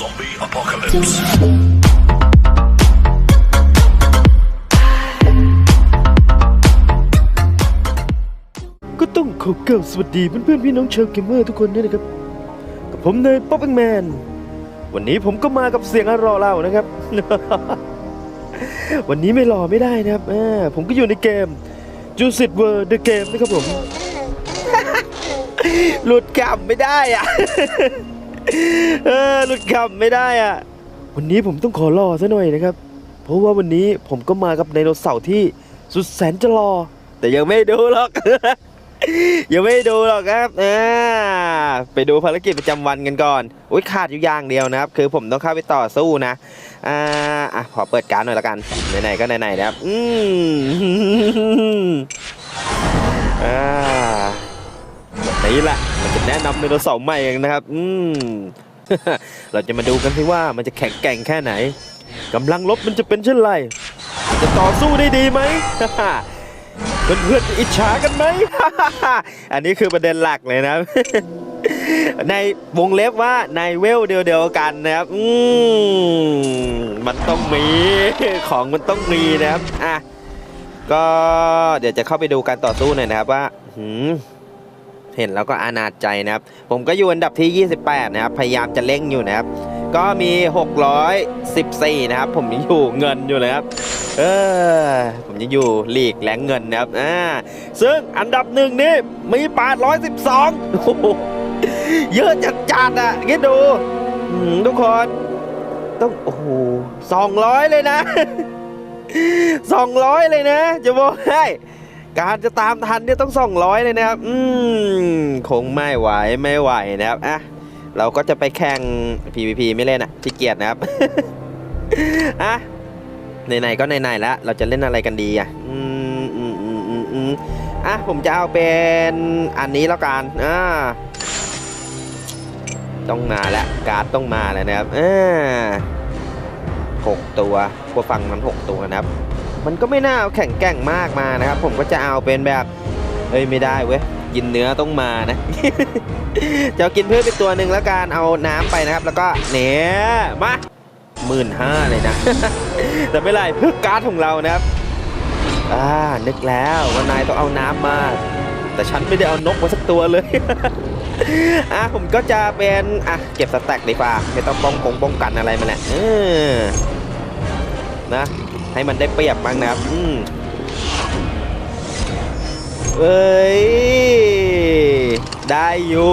Zombie apocalypse. ก็ต้องขอกล่าวสวัสดีเพื่อนๆพี่น้องชาวเกมเมอร์ทุกคนด้วยนะครับ กับผมเนยป๊อปแมน วันนี้ผมก็มากับเสียงอรอเล่านะครับ วันนี้ไม่รอไม่ได้นะครับอ่าผมก็อยู่ในเกม j u c i t World The Game นะครับผม หลุดกำไม่ได้อะ เออหลุดกำไม่ได้อะ วันนี้ผมต้องขอรอซะหน่อยนะครับ เพราะว่าวันนี้ผมก็มากับไดโนเสาร์ที่สุดแสนจะรอ แต่ยังไม่ดูหรอก ยังไม่ดูหรอกครับอ่าไปดูภารกิจประจำวันกันก่อนอุ้ยขาดอยู่อย่างเดียวนะครับ คือผมต้องเข้าไปต่อสู้นะอ่าอะขอเปิดการหน่อยละกันไหนๆก็ไหนๆนะครับอืมอ่าแบบนี้แหละ แนะนำไดโนเสาร์ใหม่เองนะครับ อืม เราจะมาดูกันสิว่ามันจะแข็งแกร่งแค่ไหนกำลังลบมันจะเป็นเช่นไร จะต่อสู้ได้ดีไหม เพื่อนๆจะอิจฉากันไหม อันนี้คือประเด็นหลักเลยนะ ในวงเล็บว่าในเวลเดียวๆกันนะครับ อืม มันต้องมี ของมันต้องมีนะครับ อะ ก็เดี๋ยวจะเข้าไปดูการต่อสู้หน่อยนะครับว่าหืม เห็นแล้วก็อานาจใจนะครับ ผมก็อยู่อันดับที่ 28 นะครับ พยายามจะเล่งอยู่นะครับ ก็มี 614 นะครับ ผมยังอยู่เงินอยู่เลยครับ เออ ผมยังอยู่ลีกแรงเงินนะครับ อ่า ซึ่งอันดับหนึ่งนี่มี 812โอ้โหเยอะจัดจัดอะคิดดูทุกคน ต้อง โอ้โห200 เลยนะ 200 เลยนะ จะบอกให้ การจะตามทันเนี่ยต้อง 200 เลยนะครับ อืม คงไม่ไหวไม่ไหวนะครับ อะ เราก็จะไปแข่ง PVP ไม่เล่นอะขี้เกียจนะครับ อะไหนๆก็ไหนๆแล้ว เราจะเล่นอะไรกันดีอะ อืมอืมอืมอืมอืมอะ ผมจะเอาเป็นอันนี้แล้วกัน อ่า ต้องมาแล้ว การ์ดต้องมาแล้วนะครับ อ่าหกตัวพวกฟังมันหกตัวนะครับ มันก็ไม่น่าเอาแข่งแกร่งมากมานะครับ ผมก็จะเอาเป็นแบบเฮ้ยไม่ได้เว้ยกินเนื้อต้องมานะจะเอากินเพิ่มเป็นตัวหนึ่งแล้วกันเอาน้ำไปนะครับ แล้วก็เนี่ยมาหมื่นห้าเลยนะ แต่ไม่ไรเพื่อการ์ดของเรานะครับอ่านึกแล้วว่านายต้องเอาน้ำมา แต่ฉันไม่ได้เอานกมาสักตัวเลยอะผมก็จะเป็นอะเก็บสแต็กดีกว่าไม่ต้องป้องกงป้องกันอะไรมาแหละเออนะ ให้มันได้เปรียบบ้างนะครับอืมเอ้ย ได้อยู่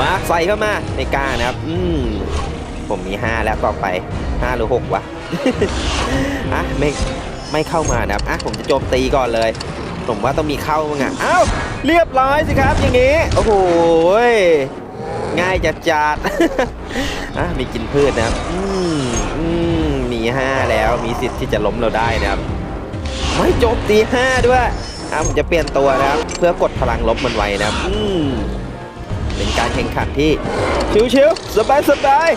มาใส่เข้ามาไม่กล้านะครับ อืมผมมี 5 แล้วต่อไป 5 หรือ 6 วะ อะ ไม่ ไม่เข้ามานะครับ อะ ผมจะโจมตีก่อนเลย ผมว่าต้องมีเข้ามั้งอะอ้าวเรียบร้อยสิครับ อย่างงี้ โอ้โหง่ายจัดจัดอะ มีกินพืชนะครับ อืม มี5แล้วมีสิทธิ์ที่จะล้มเราได้นะครับไม่จมตี5ด้วยอะผมจะเปลี่ยนตัวนะครับ เพื่อกดพลังลบมันไว้นะครับอืมเป็นการแข่งขันที่ชิวๆสบาย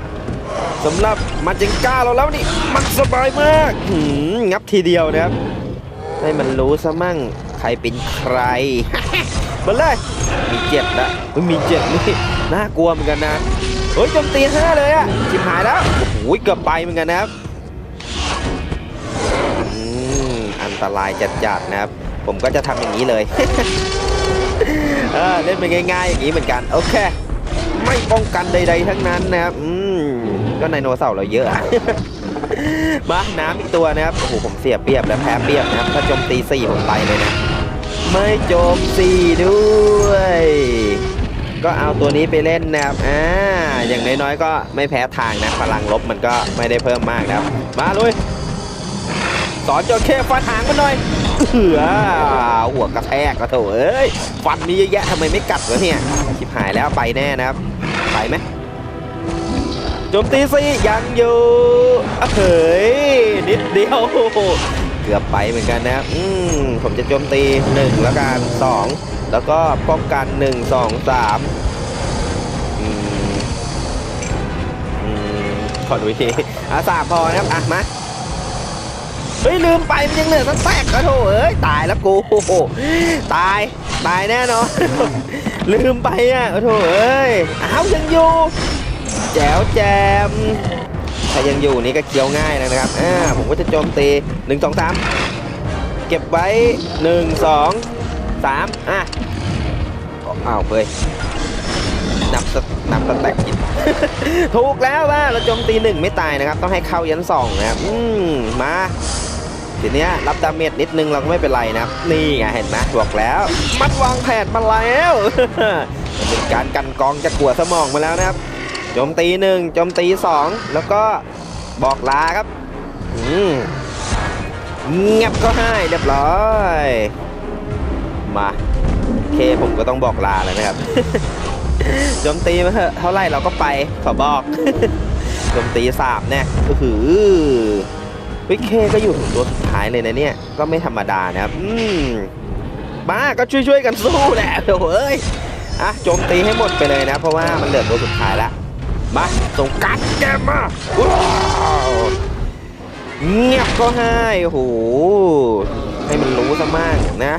ๆสำหรับมาจิงก้าเราแล้วนี่มันสบายมากหืมงับทีเดียวนะครับ ให้มันรู้ซะมั่งใครเป็นใครมาเลยมีเจ็ดละมีเจ็ดนี่น่ากลัวเหมือนกันนะเฮ้ยโจมตีห้าเลยอะจิบหายแล้ว อ้โหเกือบไปเหมือนกันนะครับอืมอันตรายจัดๆนะครับ ผมก็จะทำอย่างนี้เลยเออเล่นไปง่ายๆอย่างนี้เหมือนกัน โอเค ไม่ป้องกันใดๆทั้งนั้นนะครับอืมก็ไดโนเสาร์เราเยอะมาน้ำอีกตัวนะครับโอ้โหผมเสียเปรียบแล้วแพ้เปรียบนะครับถ้าโจมตีสี่ผมไปเลยนะ ไม่โจมตีด้วย ก็เอาตัวนี้ไปเล่นนะครับอ่าอย่างน้อยๆก็ไม่แพ้ทางนะพลังลบมันก็ไม่ได้เพิ่มมากนะครับ มาลุยสอนจระเข้ฟันหางมันหน่อยเหือหัวกระแทกกระโถเอ้ยฟันมีเยอะแยะทำไมไม่กัดวะเนี่ยชิบหายแล้วไปแน่นะครับ ไปไหมโจมตีสิยังอยู่เฮ้ยนิดเดียว กือบไปเหมือนกันนะครับอืมผมจะโจมตีหนึ่งแล้วกันสองแล้วก็ป้องกันหนึ่งสองสามอืมอืมขอดูทีอะสามพอนะครับ อะ มาเฮ้ย ลืมไปมันยังเหลือสักแตกกระโถเอ้ย ตายแล้วกูตายตายแน่นอนลืมไปอะโอ้โถเอ้ยอ้าวยังอยู่แจ๋วแจม ถ้ายังอยู่นี่ก็เคี้ยวง่ายนะครับอ่าผมก็จะโจมตีหนึ่งสองสามเก็บไว้หนึ่งสองสามอะอ้าวเฮ้ยนับสนับสแต็กกินถูกแล้วว่าเราโจมตีหนึ่งไม่ตายนะครับ ต้องให้เข้ายันสองนะครับอืมมาทีเนี้ยรับดาเมจนิดนึงเราก็ไม่เป็นไรนะครับ นี่ไงเห็นไหมบอกแล้ว มันวางแผนมาแล้วเป็นการกันกองจากหัวสมองมาแล้วนะครับ โจมตีหนึ่งโจมตีสองแล้วก็บอกลาครับอืมเงียบก็ให้เรียบร้อย มาเคผมก็ต้องบอกลาแล้วนะครับโจมตีมาเถอะเท่าไหร่เราก็ไปขอบอกโจมตีสามเนี่ยก็คือวิเคก็อยู่ถึงตัวสุดท้ายเลยนะเนี่ย ก็ไม่ธรรมดานะครับ อืมมาก็ช่วยๆกันสู้แหละโอ้ยอะโจมตีให้หมดไปเลยนะ เพราะว่ามันเหลือตัวสุดท้ายแล้ว มาส่งการดแกมมาเงียบก็ให้โอ้โหให้มันรู้ซะมากนะ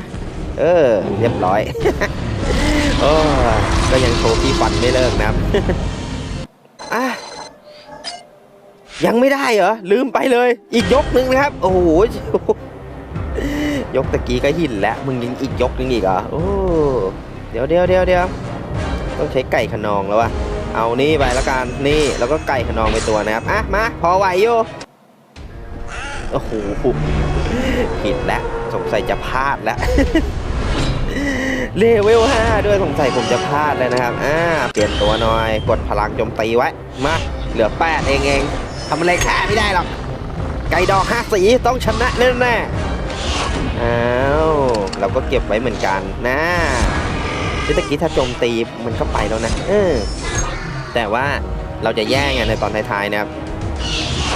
เออ เรียบร้อยโอ้ก็ยังโชว์พี่ฟันไม่เลิกนะครับอะยังไม่ได้เหรอ ลืมไปเลย อีกยกหนึ่งนะครับ โอ้โหยกตะกี้ก็หินแล้ว มึงยิงอีกยกนึงอีกเหรอโอ้เดี๋ยวเดี๋ยวเดี๋ยวเดี๋ยวต้องใช้ไก่ขนองแล้ววะ เอานี่ไปแล้วกันนี่แล้วก็ไก่ขนองไปตัวนะครับอะมาพอไหวอยู่โอ้โหผิดแล้วสงสัยจะพลาดแล้วเลเวล5ด้วยสงสัยผมจะพลาดแล้วนะครับอ่าเปลี่ยนตัวหน่อยกดพลังโจมตีไว้มาเหลือ8เองเองทำอะไรแค่ไม่ได้หรอกไก่ดอกห้าสีต้องชนะแน่แน่ๆอ้าวเราก็เก็บไว้เหมือนกันนะเมื่อกี้ถ้าโจมตีมันก็ไปแล้วนะเออ แต่ว่าเราจะแย่งไงในตอนท้ายๆนะครับ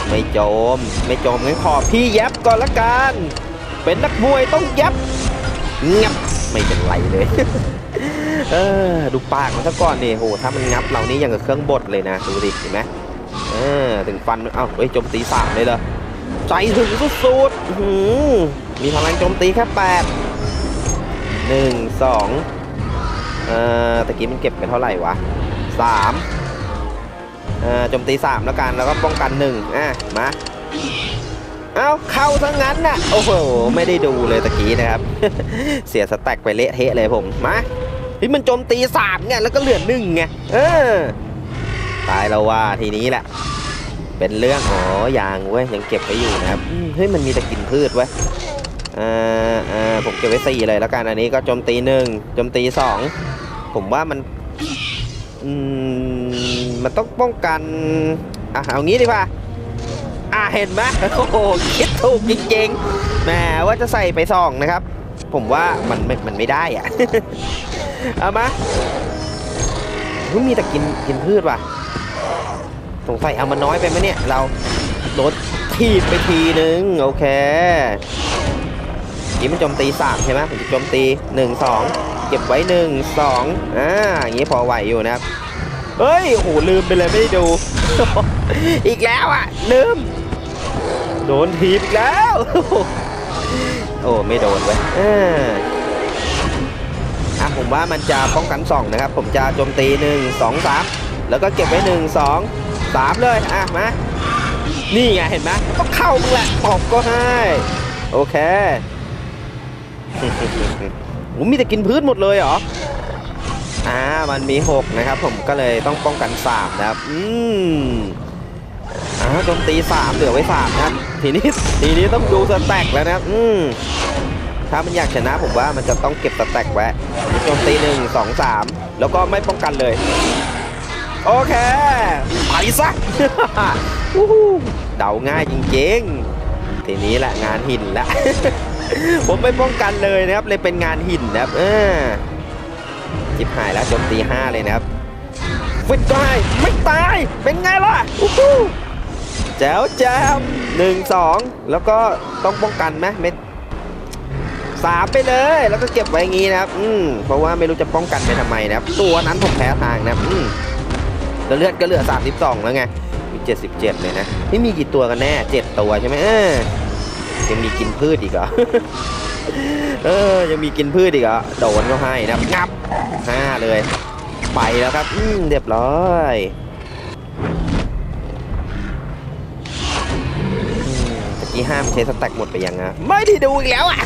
ไม่โจม ไม่โจมงั้นขอพี่ยับก่อนละกัน เป็นนักมวยต้องยับงับไม่เป็นไรเลย เออ ดูปากมันซะก่อนดิโหถ้ามันงับเรานี่ยังกับเครื่องบดเลยนะดูดิเห็นไหมเออถึงฟันเอ้าเฮ้ยโจมตีสามเลยเหรอใจถึงสุดๆหือมีพลังโจมตีแค่แปดหนึ่งสองเอ่อตะกี้มันเก็บไปเท่าไหร่วะสาม โจมตีสามแล้วกันแล้วก็ป้องกันหนึ่งอะมาเอาเข้าซะงั้นน่ะโอ้โหไม่ได้ดูเลยตะกี้นะครับ เสียสแต็กไปเละเทะเลยผมมาที่มันโจมตีสามไงแล้วก็เหลือหนึ่งไงเออตายแล้วว่าทีนี้แหละ เป็นเรื่องอ๋อยังเว้ยยังเก็บไว้อยู่นะครับเฮ้ยมันมีแต่กินพืชเว้ยอ่าอ่าผมเก็บไว้สี่เลยแล้วกันอันนี้ก็โจมตีหนึ่งโจมตีสองผมว่ามันอืม มันต้องป้องกันอะเอางี้ดีกว่าอ่าเห็นไหมโอ้โหคิดถูกจริงๆแหมว่าจะใส่ไปซองนะครับ ผมว่ามันมันไม่ได้อะเอามาอุ๊ยมีแต่กินกินพืชว่ะสงสัยเอามาน้อยไปไหมเนี่ย เราโดนทีบไปทีนึงโอเคนี่มันโจมตีสามใช่ไหมผมจะโจมตีหนึ่งสองเก็บไว้หนึ่งสองอ่าอย่างนี้พอไหวอยู่นะครับ เฮ้ยโอ้โห ลืมไปเลยไม่ได้ดู อีกแล้วอะ ลืม โดนทีบอีกแล้ว โอ้ ไม่โดนเว้ยอะผมว่ามันจะป้องกันสองนะครับ ผมจะโจมตีหนึ่งสองสามแล้วก็เก็บไว้หนึ่งสองสามเลย อะ มา นี่ไง เห็นไหมต้องเข้ามึงแหละตบก็ให้ โอเคโอ้มีแต่กินพื้นหมดเลยเหรอ อ่ามันมี 6 นะครับ ผมก็เลยต้องป้องกัน 3 นะครับ อืมอ่าโจมตี 3 เหลือไว้ 3 นะครับ ทีนี้ทีนี้ต้องดูสแต็กแล้วนะครับ อืมถ้ามันอยากชนะผมว่ามันจะต้องเก็บสแต็กไว้โจมตี 1 2 3 แล้วก็ไม่ป้องกันเลย โอเค ไปซะเดาง่ายจริงๆ ทีนี้แหละงานหินละผมไม่ป้องกันเลยนะครับ เลยเป็นงานหินนะครับ เออ จิบหายแล้วจมตีห้าเลยนะครับฟิตก็ให้ไม่ตายเป็นไงล่ะอู้หูแจ๋วแจ๋วหนึ่งสองแล้วก็ต้องป้องกันไหมเม็ดสามไปเลย แล้วก็เก็บไว้อย่างงี้นะครับ อืมเพราะว่าไม่รู้จะป้องกันไปทำไมนะครับ ตัวนั้นผมแพ้ทางนะครับอืมแล้วเลือดก็เหลือสามสิบสองแล้วไงมีเจ็ดสิบเจ็ดเลยนะนี่มีกี่ตัวกันแน่เจ็ดตัวใช่ไหมเออยังมีกินพืชอีกเหรอ เออยังมีกินพืชอีกอะโดนเขาให้นะงับห้าเลย ไปแล้วครับอืมเรียบร้อยตะกี้ห้ามใช้สแต็กหมดไปยังอะไม่ที่ดูอีกแล้วอะ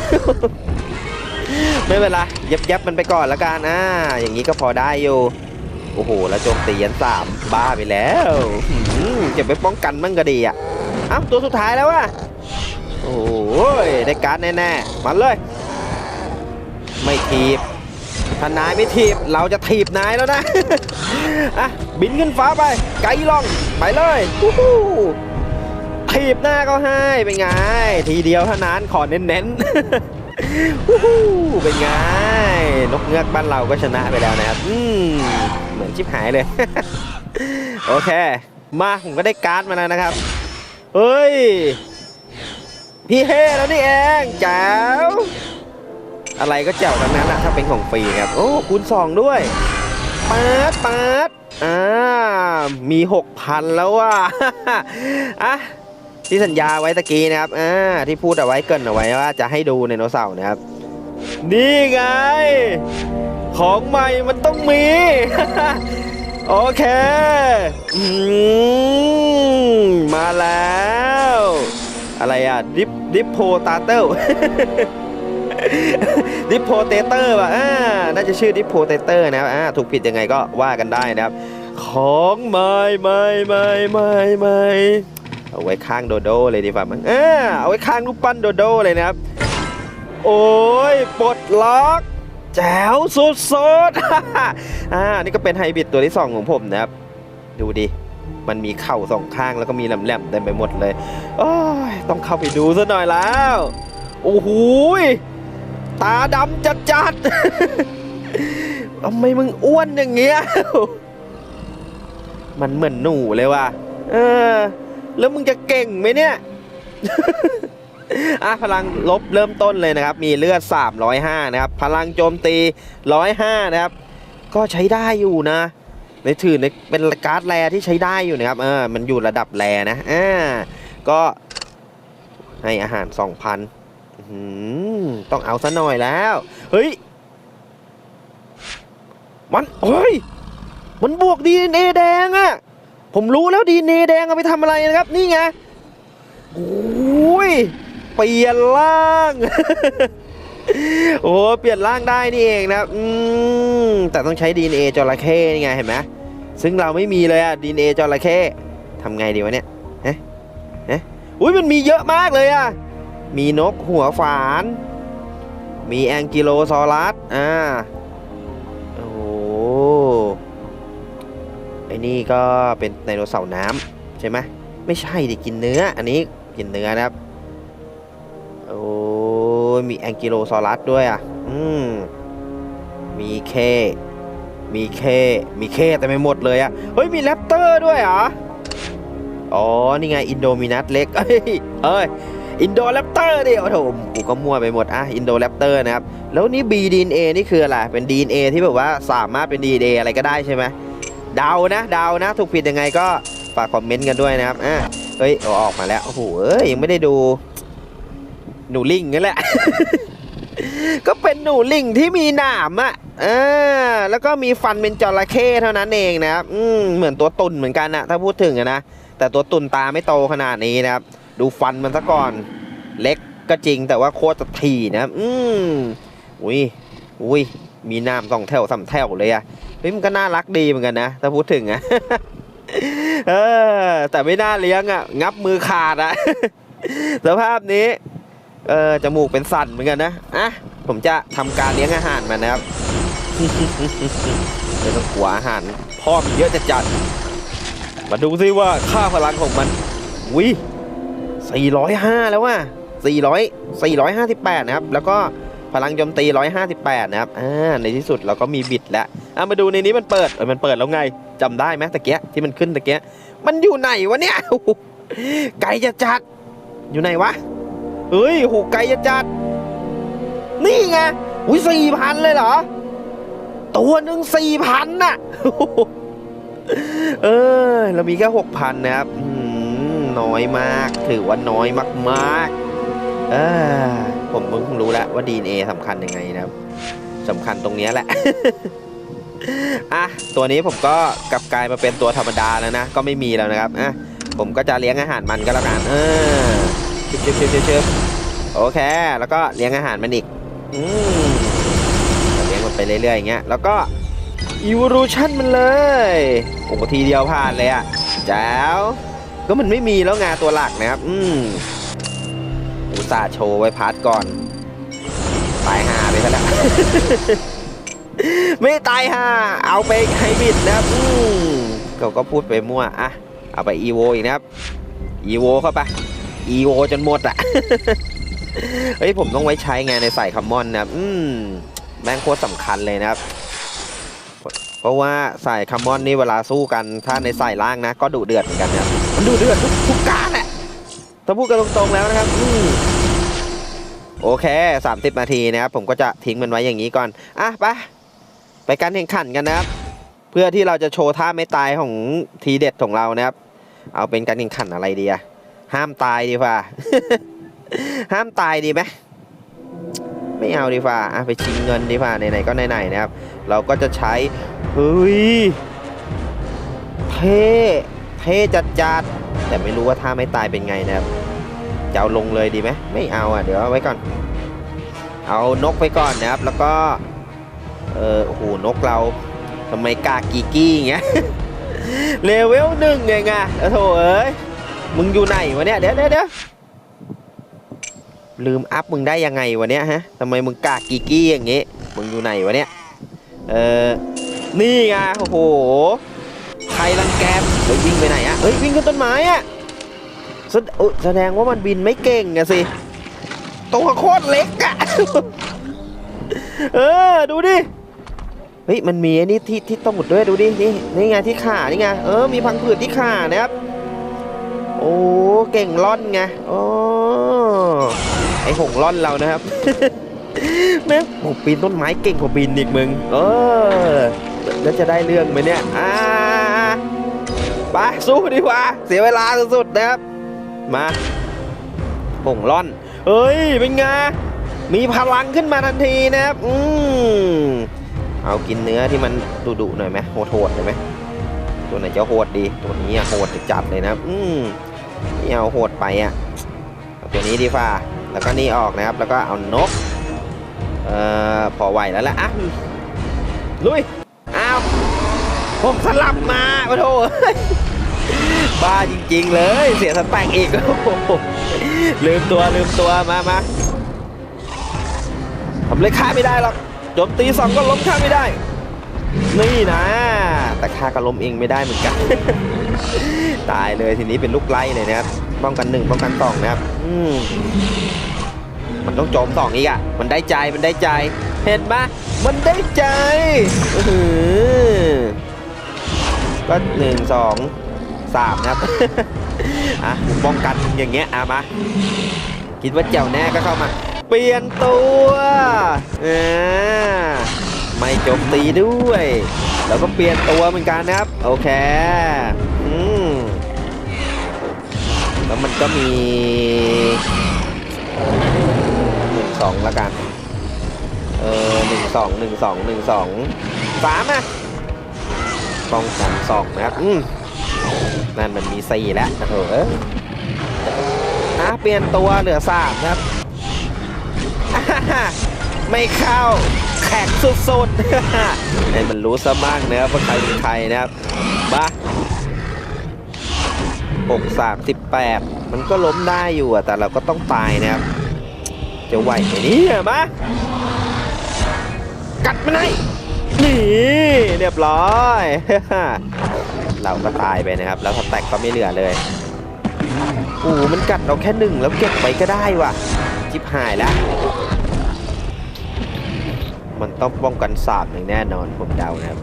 ไม่เป็นไรเย็บเย็บมันไปก่อนละกันอ่าอย่างนี้ก็พอได้อยู่โอ้โหแล้วโจมตียันสามบ้าไปแล้วเก็บไปป้องกันมั่งก็ดีอะอ้าวตัวสุดท้ายแล้วอะ โอ้ยได้การ์ดแน่ๆมันเลย ไม่ทีบถ้านายไม่ทีบเราจะทีบนายแล้วนะ อะ บินขึ้นฟ้าไป ไกลล่อง ไปเลยวู้ทีบหน้าก็ให้ เป็นไง ทีเดียวเท่านั้นขอเน้นๆวู้ฮู้เป็นไง นกเงือกบ้านเราก็ชนะไปแล้วนะครับ อืมเหมือนชิบหายเลย โอเค มาผมก็ได้การ์ดมาแล้วนะครับ เฮ้ย พี่เฮแล้วนี่เองแจ๋วอะไรก็แจ๋วทั้งนั้นอะถ้าเป็นของฟรีครับ โอ้คูณสองด้วยปาดปาดอ่ามีหกพันแล้วว่ะอะที่สัญญาไว้ตะกี้นะครับอ่าที่พูดเอาไว้เกินเอาไว้ว่าจะให้ดูไดโนเสาร์นะครับ นี่ไง ของใหม่มันต้องมี โอเคอมมาแล้ว อะไรอะดิฟดิฟโพตาเตอร์ดิฟโพเตเตอร์ป่ะอ่าน่าจะชื่อดิฟโพเตเตอร์นะครับอ่าถูกผิดยังไงก็ว่ากันได้นะครับ ของใหม่ใหม่ใหม่ใหม่ใหม่เอาไว้ข้างโดโดเลยดีกว่ามั้งเออเอาไว้ข้างรูปปั้นโดโดเลยนะครับ โอ้ยปลดล็อกแจ๋วสุดๆอ่านี่ก็เป็นไฮบริดตัวที่ 2 ของผมนะครับ ดูดิ มันมีเข่าสองข้างแล้วก็มีแหลมๆเต็มไปหมดเลยโอ้ยต้องเข้าไปดูซะหน่อยแล้ว โอ้โหตาดำจัดจัดๆทำไมมึงอ้วนอย่างเงี้ย มันเหมือนหนูเลยว่ะ เออ แล้วมึงจะเก่งไหมเนี่ยอะพลังลบเริ่มต้นเลยนะครับ มีเลือด 305 นะครับ พลังโจมตี 105 นะครับ ก็ใช้ได้อยู่นะ ในถือในเป็นการ์ดแรที่ใช้ได้อยู่นะครับเออมันอยู่ระดับแรนะอ่าก็ให้อาหาร 2,000อื้อหือต้องเอาซะหน่อยแล้ว เฮ้ย มันเฮ้ย มันบวกดีเอแดงอะผมรู้แล้วดีเอแดงเอาไปทำอะไรนะครับ นี่ไงโอ้ย เปลี่ยนร่าง โอ้เปลี่ยนร่างได้นี่เองนะ อืม แต่ต้องใช้ DNA จระเข้นี่ไงเห็นไหมซึ่งเราไม่มีเลยอะ DNA จระเข้ทำไงดีวะเนี่ยเอ๊ะเอ๊ะอุ้ยมันมีเยอะมากเลยอะมีนกหัวฝาน มีแองกิโลซอรัสอ่าโอ้โหไอ้นี่ก็เป็นไดโนเสาร์น้ำใช่ไหมไม่ใช่ดิกินเนื้อ อันนี้กินเนื้อนะครับโอ้มีแองกิโลซอรัสด้วยอะ อืม มีเค มีเค มีเคแต่ไม่หมดเลยอะเฮ้ย มีแรปเตอร์ด้วยเหรอ อ๋อ นี่ไงอินโดมินัสเล็ก เอ้ยเอ้ยอินโดแรปเตอร์ดิโอ้โหกูก็มั่วไปหมดอะอินโดแรปเตอร์นะครับ แล้วนี่ BDNA นี่คืออะไร เป็น DNA ที่แบบว่าสามารถเป็น DNA อะไรก็ได้ใช่ไหมเดานะเดานะถูกผิดยังไงก็ฝากคอมเมนต์กันด้วยนะครับอะเฮ้ยออกมาแล้ว โอ้โหยังไม่ได้ดู หนูลิงนั่นแหละ ก็เป็นหนูลิงที่มีหนามอะอ่าแล้วก็มีฟันเป็นจระเข้เท่านั้นเองนะครับอืมเหมือนตัวตุ่นเหมือนกันนะถ้าพูดถึงนะแต่ตัวตุ่นตาไม่โตขนาดนี้นะครับ ดูฟันมันซะก่อนเล็กก็จริงแต่ว่าโคตรจะถี่นะอืมอุ้ยอุ้ยมีน้ำสองแถวสามแถวเลยอะเฮ้ยมันก็น่ารักดีเหมือนกันนะถ้าพูดถึงอะเออแต่ไม่น่าเลี้ยงอะงับมือขาดอะสภาพนี้ เออจมูกเป็นสันเหมือนกันนะอะ ผมจะทำการเลี้ยงอาหารมันนะครับไม่ต้องกลัวอาหารพ่อมีเยอะจะจัด มาดูซิว่าค่าพลังของมันวิ405 แล้วว่ะ400 458 นะครับ แล้วก็พลังโจมตี 158 นะครับ อ่า ในที่สุดเราก็มีบิดแล้วอะมาดูในนี้มันเปิดเออมันเปิดแล้วไงจำได้ไหมตะเกียที่มันขึ้นตะเกียมันอยู่ไหนวะเนี่ย ไกลจะจัด อยู่ไหนวะ เฮ้ยโหไกลจะจัด นี่ไงอุ้ยสี่พันเลยเหรอ ตัวหนึ่งสี่พันน่ะ เออ เรามีแค่หกพันนะครับน้อยมาก ถือว่าน้อยมากๆ เออผมเพิ่งรู้แล้วว่า DNA สำคัญยังไงนะครับสำคัญตรงนี้แหละอะตัวนี้ผมก็กลับกลายมาเป็นตัวธรรมดาแล้วนะ ก็ไม่มีแล้วนะครับอะผมก็จะเลี้ยงอาหารมันก็แล้วกัน เออชึบชึบชึบชึบชึบโอเค แล้วก็เลี้ยงอาหารมันอีก อืมเลี้ยงมันไปเรื่อยๆอย่างเงี้ย แล้วก็ evolution มันเลย โอ้โหทีเดียวผ่านเลยอะแจ๋วก็มันไม่มีแล้วงาตัวหลักนะครับ อืมอุตส่าห์โชว์ไว้พาร์ทก่อน ตายห่าไปซะแล้ว ไม่ตายห่า เอาไปไฮบิดนะครับ อืมเขาก็พูดไปมั่ว อะ เอาไปอีโวอีกนะครับ อีโวเข้าไป อีโวจนหมดอะ เฮ้ยผมต้องไว้ใช้ไงในใส่คัมมอนนะอืมแม่งโคตรสำคัญเลยนะครับ เพราะว่าใส่คัมมอนนี่เวลาสู้กันถ้าในใส่ล่างนะ ก็ดุเดือดเหมือนกันนะครับมันดุเดือดทุกทุกการแหละถ้าพูดกันตรงๆแล้วนะครับอืมโอเค 30 นาทีนะครับ ผมก็จะทิ้งมันไว้อย่างนี้ก่อน อะไปไปการแข่งขันกันนะครับ เพื่อที่เราจะโชว์ท่าไม่ตายของทีเด็ดของเรานะครับ เอาเป็นการแข่งขันอะไรดีอะห้ามตายดีกว่า ห้ามตายดีไหมไม่เอาดีกว่าไปชิงเงินดีกว่าไหนๆก็ไหนๆนะครับ เราก็จะใช้ เฮ้ย เท่เท่จัดจัดแต่ไม่รู้ว่าท่าไม่ตายเป็นไงนะครับจะเอาลงเลยดีไหมไม่เอาอะเดี๋ยวเอาไว้ก่อน เอานกไปก่อนนะครับ แล้วก็ เออโอ้โหนกเราทำไมกากีกี้อย่างเงี้ยเลเวลหนึ่งเองอะโอ้โถเอ้ยมึงอยู่ไหนวะเนี่ยเดี๋ยวเดี๋ยวเดี๋ยว ลืมอัพมึงได้ยังไงวะเนี่ยฮะทำไมมึงกากกีกี้อย่างงี้ มึงอยู่ไหนวะเนี่ยเออนี่ไงโอ้โห ใครรังแกมเฮ้ยวิ่งไปไหนอะเฮ้ยวิ่งขึ้นต้นไม้อะแสดแสดงว่ามันบินไม่เก่งอะสิ ตัวโคตรเล็กอะเออ ดูดิ เฮ้ย มันมีอ้นี่ที่ที่ต้องหมดด้วยดูดิ นี่ นี่ไงที่ขานี่ไง เออ มีพังผืดที่ขานะครับ โอ้ เก่งล่อนไง โอ้ ไอหงล่อนเรานะครับแม่งโอ้ปีนต้นไม้เก่งกว่าบินอีกมึง เออ แล้วจะได้เรื่องไหมเนี่ยอ่าไปสู้ดีกว่า เสียเวลาสุดๆนะครับ มาหงล่อน เฮ้ย เป็นไง มีพลังขึ้นมาทันทีนะครับ อืมเอากินเนื้อที่มันดุๆหน่อยไหมโหดๆหน่อยไหมตัวไหนจะโหดดี ตัวนี้อะโหดจัดเลยนะครับอืมนี่เอาโหดไปอะเอาตัวนี้ดีฟ่า แล้วก็นี่ออกนะครับ แล้วก็เอานก เอ่อ พอไหวแล้วแหละอะลุย อ้าว ผมสลับมาโอ้โหบ้าจริงๆเลย เสียสแต็กอีกอ้โหลืมตัวลืมตัวมามาทำเลยฆ่าไม่ได้หรอกโจมตีสองก็ล้มฆ่าไม่ได้ นี่นะ แต่ฆ่าก็ล้มเองไม่ได้เหมือนกัน ตายเลยทีนี้เป็นลูกไล่เลยนะครับ ป้องกันหนึ่งป้องกันสองนะครับอืมมันต้องโจมสองอีกอะ มันได้ใจมันได้ใจ เห็นปะมันได้ใจอือก็หนึ่งสองสามนะครับ อะป้องกันอย่างเงี้ยอะมาคิดว่าเจ้าแน่ก็เข้ามา เปลี่ยนตัวอ่าไม่จมตีด้วย แล้วก็เปลี่ยนตัวเหมือนกันนะครับ โอเค แล้วมันก็มีหนึ่งสองแล้วกัน เออหนึ่งสองหนึ่งสองหนึ่งสองสามอะป้องกันสองนะครับอืมนั่นมันมีสี่แล้วนะเถอะเออะเปลี่ยนตัวเหลือสามครับอ่าฮ่าไม่เข้าแข็งสุดๆให้มันรู้ซะบ้างนะครับว่าใครเป็นใครนะครับบ้า หกสามสิบแปดมันก็ล้มได้อยู่อะแต่เราก็ต้องตายนะครับ จะไหวไหมนี่มากัดมันให้นี่เรียบร้อย เราก็ตายไปนะครับ แล้วสแต็กก็ไม่เหลือเลยโอ้โหมันกัดเราแค่หนึ่งแล้วเก็บไว้ก็ได้ว่ะ จิบหายแล้ว มันต้องป้องกันสามอย่างแน่นอนผมเดานะครับ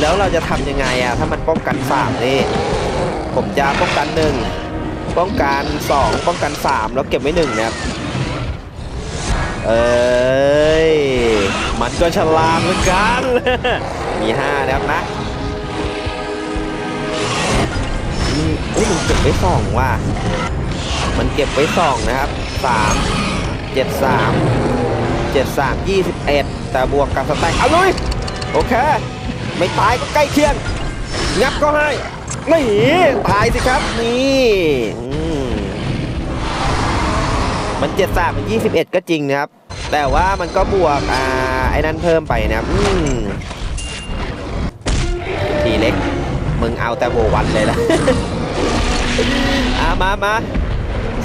แล้วเราจะทำยังไงอะถ้ามันป้องกันสามนี่ ผมจะป้องกันหนึ่งป้องกันสองป้องกันสามแล้วเก็บไว้หนึ่งนะครับเอ้ยมันก็ฉลาดเหมือนกัน มีห้านะครับนะอืมเอ้ยมันเก็บไว้สองว่ะมันเก็บไว้สองนะครับสามเจ็ดสามเจ็ดสามยี่สิบเอ็ดแต่บวกกับสแต็กเอาเลยโอเค ไม่ตายก็ใกล้เคียงงับก็ให้ นี่ตายสิครับ นี่มันเจ็ดสามมันยี่สิบเอ็ดก็จริงนะครับ แต่ว่ามันก็บวกอ่าไอ้นั่นเพิ่มไปนะครับอืมทีเล็ก มึงเอาแต่โบวันเลยละอามามา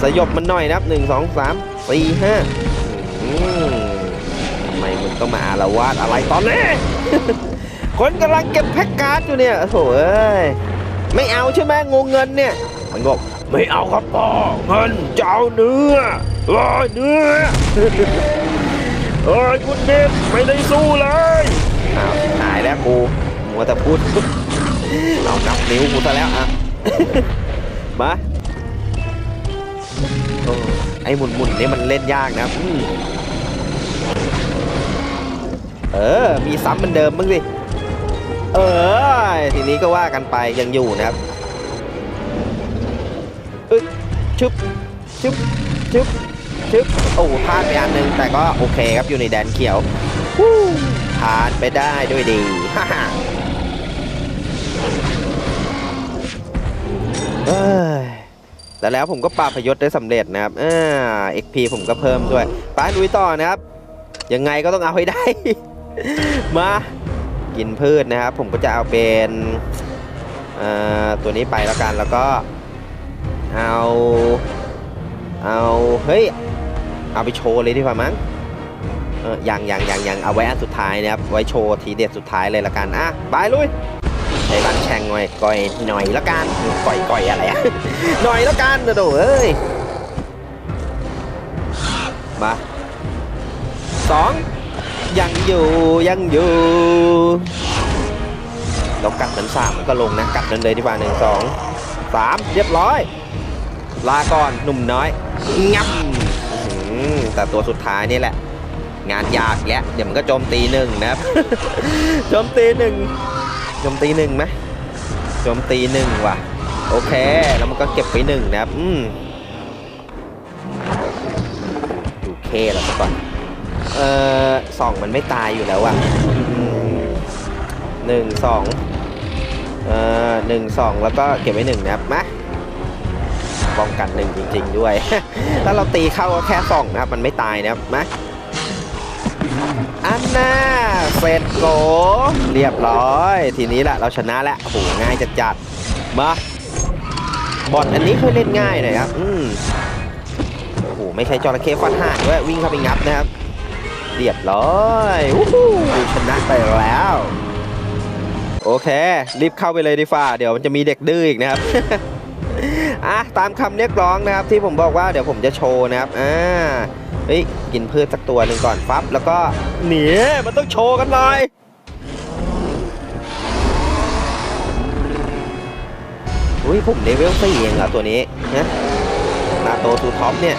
สยบมันหน่อยนะครับหนึ่งสองสามสี่ห้าทำไมมึงต้องมาอารวาสอะไรตอนนี้คนกำลังเก็บแพ็กการ์ดอยู่เนี่ยโถ่เอ้ย ไม่เอาใช่ไหมงงเงินเนี่ย มันบอกไม่เอาครับพ่อเงินจะเอาเนื้อเอ้ยเนื้อเอ้ยคุณเด็กไม่ได้สู้เลยอ้าวหายแล้วกูมัวแต่พูดเอานับนิ้วกูซะแล้วอะมาโอ้ไอ้หมุนหมุนๆนี่มันเล่นยากนะอืมเออ มีซ้ำเหมือนเดิมมึงสิ เออทีนี้ก็ว่ากันไปยังอยู่นะครับอึ๊บชึบชึบชึบชึบโอ้พลาดไปอันหนึ่งแต่ก็โอเคครับอยู่ในแดนเขียววู้ผ่านไปได้ด้วยดีฮ่าฮ่าเอ้ยแต่แล้วผมก็ปราพยศได้สำเร็จนะครับอ่า XP ผมก็เพิ่มด้วยไปลุยต่อนะครับ ยังไงก็ต้องเอาให้ได้ มา กินพืชนะครับ ผมก็จะเอาเป็นตัวนี้ไปแล้วกันแล้วก็เอาเอาเฮ้ยเอาไปโชว์เลยดีกว่ามั้งออยังอยังอยังอยังเอาไว้อันสุดท้ายนะครับไว้โชว์ทีเด็ดสุดท้ายเลยละกันอะไปลุยใช้บันแช่งหน่อยก่อยหน่อยละกันก่อยก่อยอะไรอะหน่อยละกันนะโดเอ้ยมาสอง ยังอยู่ยังอยู่เรากัดมันสามมันก็ลงนะกัดมันเลยดีกว่าหนึ่งสองสามเรียบร้อย ลาก่อนหนุ่มน้อยงับแต่ตัวสุดท้ายนี่แหละ งานยากแล้วเดี๋ยวมันก็โจมตีหนึ่งนะครับโจมตีหนึ่งโจมตีหนึ่งไหมโจมตีหนึ่งว่ะ โอเค แล้วมันก็เก็บไปหนึ่งนะครับอืมดูเคแล้วก่อน เออสองมันไม่ตายอยู่แล้วอะหนึ่งสองเออหนึ่งสองแล้วก็เก็บไว้หนึ่งนะครับมาป้องกันหนึ่งจริง ๆ ด้วย ถ้าเราตีเข้าก็แค่สองนะครับ มันไม่ตายนะครับมาอันน่าเสร็จโก เรียบร้อย ทีนี้แหละเราชนะแล้วโอ้โหง่ายจัดจัดๆมาบอลอันนี้เคยเล่นง่ายหน่อยครับ อืมโอ้โห ไม่ใช่จระเข้ฟันห่างด้วย วิ่งเข้าไปงับนะครับ เรียบร้อยดูชนะไปแล้ว โอเค รีบเข้าไปเลยดีฟ่าเดี๋ยวมันจะมีเด็กดื้ออีกนะครับอะตามคำเรียกร้องนะครับที่ผมบอกว่าเดี๋ยวผมจะโชว์นะครับอ่าเฮ้ยกินพืชสักตัวหนึ่งก่อนฟับแล้วก็หนีมันต้องโชว์กันหน่อยอุ้ยผมเลเวลสี่เองเหรอตัวนี้นะนาโตทูท็อปเนี่ย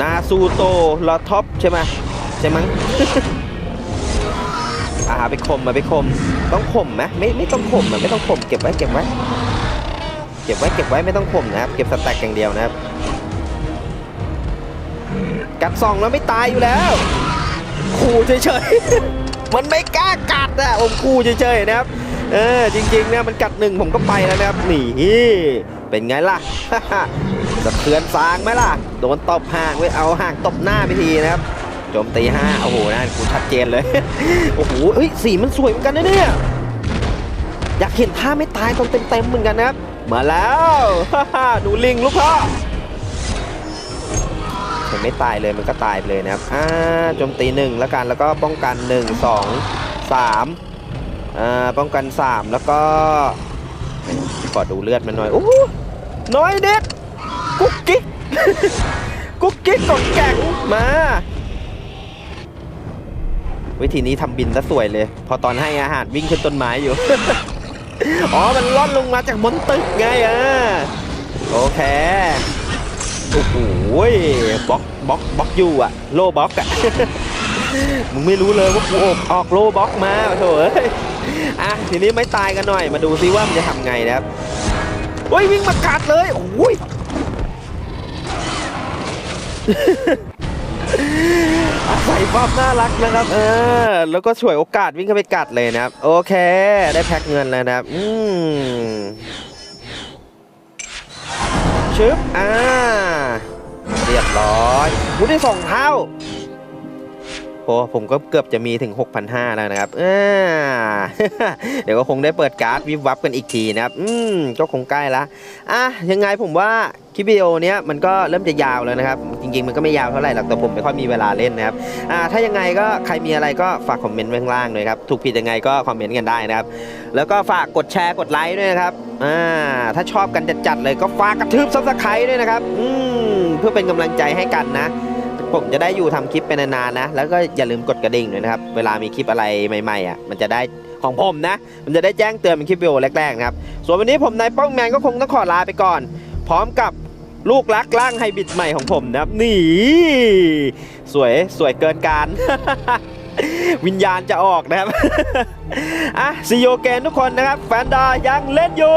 นาซูโตลอท็อปใช่ไหมใช่มั้งอ่าไปคมมาไปคมต้องคมไหมไม่ไม่ต้องคมอะไม่ต้องคมเก็บไว้เก็บไว้ เก็บไว้เก็บไว้ไม่ต้องคมนะครับ เก็บสแต็กอย่างเดียวนะครับ กัดซองแล้วไม่ตายอยู่แล้ว ขู่เฉยๆ มันไม่กล้ากัดอะผมขู่เฉยๆนะครับเออจริงๆเนี่ยมันกัดหนึ่งผมก็ไปแล้วนะครับหนีเป็นไงล่ะ สะเทือนซางไหมล่ะ โดนตบห่างไว้เอาห่างตบหน้าไปทีนะครับโจมตีห้าโอ้โหนั่นกูชัดเจนเลย โอ้โหเฮ้ยสีมันสวยเหมือนกันนะเนี่ยอยากเห็นท่าไม่ตายตรงเต็มๆเหมือนกันนะครับ มาแล้วหนูลิงลูกพ่อเห็นไม่ตายเลยมันก็ตายไปเลยนะครับอ่าโจมตีหนึ่งแล้วกันแล้วก็ป้องกันหนึ่งสองสามอ่าป้องกันสามแล้วก็ขอดูเลือดมันหน่อยโอ้โหน้อยเด็ด กุ๊กกิ๊กกุ๊กกิ๊กกล่องแก่งมา วิธีนี้ทำบินซะสวยเลย พอตอนให้อาหารวิ่งขึ้นต้นไม้อยู่ อ๋อ มันล่อนลงมาจากบนตึกไงอะ โอเค โอ้โหบล็อกบล็อกบล็อกอยู่อะ โลบล็อกอะ มึงไม่รู้เลยว่ากูออกออกโลบล็อกมาโถเอ้ยอะทีนี้ไม่ตายกันหน่อย มาดูซิว่ามันจะทำไงนะครับเฮ้ยวิ่งมากัดเลยโอ้ย ใส่ฟอควน่ารักนะครับ เออ แล้วก็ฉวยโอกาสวิ่งเข้าไปกัดเลยนะครับ โอเค ได้แพ็คเงินแล้วนะครับ อืมชึบ อ่า เรียบร้อยหูได้สองเท่า โอ้ผมก็เกือบจะมีถึง 6,500 แล้วนะครับเดี๋ยวก็คงได้เปิดการ์ดวิบวับกันอีกทีนะครับ อืมก็คงใกล้ละอะยังไงผมว่าคลิปวิดีโอเนี้ยมันก็เริ่มจะยาวแล้วนะครับ จริงๆมันก็ไม่ยาวเท่าไหร่หรอกแต่ผมไม่ค่อยมีเวลาเล่นนะครับอ่าถ้ายังไงก็ใครมีอะไรก็ฝากคอมเมนต์ไว้ข้างล่างเลยครับถูกผิดยังไงก็คอมเมนต์กันได้นะครับ แล้วก็ฝากกดแชร์กดไลค์ด้วยนะครับอ่าถ้าชอบกันจัดๆเลยก็ฝากกระทืบซับสไครต์ด้วยนะครับอืมเพื่อเป็นกำลังใจให้กันนะ ผมจะได้อยู่ทำคลิปไปนานๆนะ แล้วก็อย่าลืมกดกระดิ่งด้วยนะครับ เวลามีคลิปอะไรใหม่ๆอะ มันจะได้ของผมนะ มันจะได้แจ้งเตือนเป็นคลิปวิดีโอแรกๆนะครับ ส่วนวันนี้ผมนายป้องแมนก็คงต้องขอลาไปก่อน พร้อมกับลูกรักร่างไฮบริดใหม่ของผมนะครับ นี่ สวยสวยเกินการ วิญญาณจะออกนะครับ อะซีโยเกนทุกคนนะครับ แฟนดายังเล่นอยู่